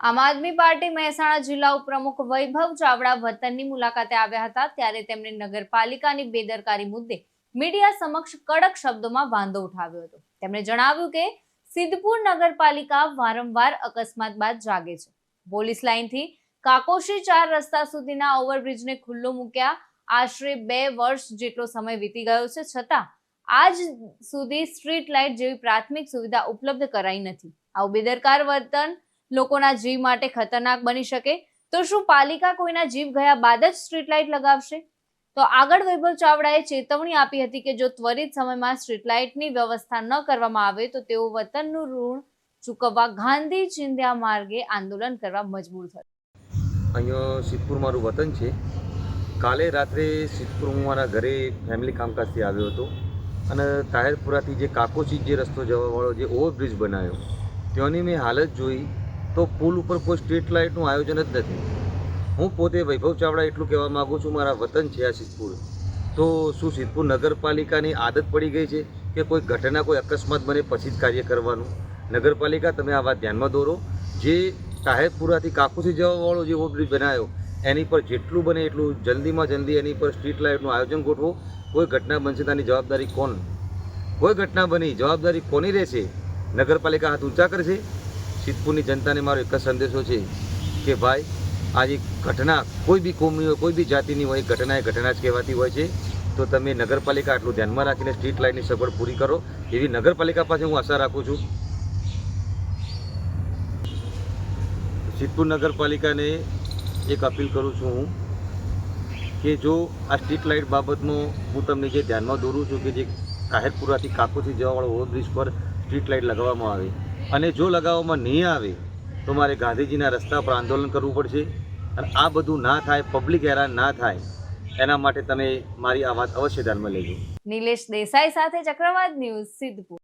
આમ આદમી પાર્ટી મહેસાણા જિલ્લા ઉપપ્રમુખ વૈભવ ચાવડા વતનની મુલાકાતે આવ્યા હતા, ત્યારે તેમણે નગરપાલિકાની બેદરકારી મુદ્દે મીડિયા સમક્ષ કડક શબ્દોમાં વાંધો ઉઠાવ્યો હતો. તેમણે જણાવ્યું કે, સિદ્ધપુર નગરપાલિકા વારંવાર અકસ્માત બાદ જાગે છે. પોલીસ લાઇનથી કાકોશી ચાર રસ્તા સુધીના ઓવરબ્રિજને ખુલ્લો મૂક્યા, આશરે બે વર્ષ જેટલો સમય વીતી ગયો છે, છતાં આજ સુધી સ્ટ્રીટ લાઇટ જેવી પ્રાથમિક સુવિધા ઉપલબ્ધ કરાઈ નથી. આવું બેદરકાર વર્તન લોકોના જીવ માટે ખતરનાક બની શકે, તો શું પાલિકા કોઈના જીવ ગયા બાદ જ સ્ટ્રીટ લાઇટ લગાવશે? તો આગળ વૈભવ ચાવડાએ ચેતવણી આપી હતી કે જો ત્વરિત સમયમાં સ્ટ્રીટ લાઇટની વ્યવસ્થા ન કરવામાં આવે, તો તેઓ વતનનું ઋણ ચૂકવવા ગાંધી ચિંધ્યા માર્ગે આંદોલન કરવા મજબૂર થશે. અહીંયા સિદ્ધપુર મારું વતન છે. કાલે રાત્રે સિદ્ધપુર હું મારા ઘરે ફેમિલી કામકાજથી આવ્યો હતો અને તાહેરપુરાથી જે કાકોચી જે રસ્તો જવાવાળો જે ઓવરબ્રિજ બનાવ્યો, ત્યાંની મેં હાલત જોઈ તો પુલ ઉપર કોઈ સ્ટ્રીટ લાઇટનું આયોજન જ નથી. હું પોતે વૈભવ ચાવડા એટલું કહેવા માગું છું, મારા વતન છે આ સિદ્ધપુર. તો શું સિદ્ધપુર નગરપાલિકાની આદત પડી ગઈ છે કે કોઈ ઘટના, કોઈ અકસ્માત બને પછી જ કાર્ય કરવાનું? નગરપાલિકા, તમે આ વાત ધ્યાનમાં દોરો. જે સાહેબપુરાથી કાકુથી જવાવાળો જે ઓવરબ્રિજ બનાવ્યો, એની પર જેટલું બને એટલું જલ્દીમાં જલ્દી એની પર સ્ટ્રીટ લાઇટનું આયોજન ગોઠવો. કોઈ ઘટના બનશે તેની જવાબદારી કોણ? કોઈ ઘટના બની, જવાબદારી કોની રહેશે? નગરપાલિકા હાથ ઊંચા કરશે? સિદ્ધપુરની જનતાને મારો એક જ સંદેશો છે કે ભાઈ, આજે ઘટના, કોઈ બી કોમની હોય, કોઈ બી જાતિની હોય, ઘટના એ ઘટના જ કહેવાતી હોય છે. તો તમે નગરપાલિકા આટલું ધ્યાનમાં રાખીને સ્ટ્રીટ લાઇટની સગવડ પૂરી કરો. એવી નગરપાલિકા પાસે હું આશા રાખું છું. સિદ્ધપુર નગરપાલિકાને એક અપીલ કરું છું હું કે જો આ સ્ટ્રીટ લાઇટ બાબતમાં હું તમને જે ધ્યાનમાં દોરું છું કે જે કાહેરપુરાથી કાકોથી જવાવાળો ઓવરબ્રિજ પર સ્ટ્રીટ લાઇટ લગાવવામાં આવે અને જો લગાવવામાં નહીં આવે, તો મારે ગાંધીજીના રસ્તા પર આંદોલન કરવું પડશે અને આ બધું ના થાય, પબ્લિક હેરાન ના થાય, એના માટે તમે મારી આ વાત અવશ્ય ધ્યાનમાં લેજો. નિલેશ દેસાઈ સાથે ચક્રવાત ન્યૂઝ, સિદ્ધપુર.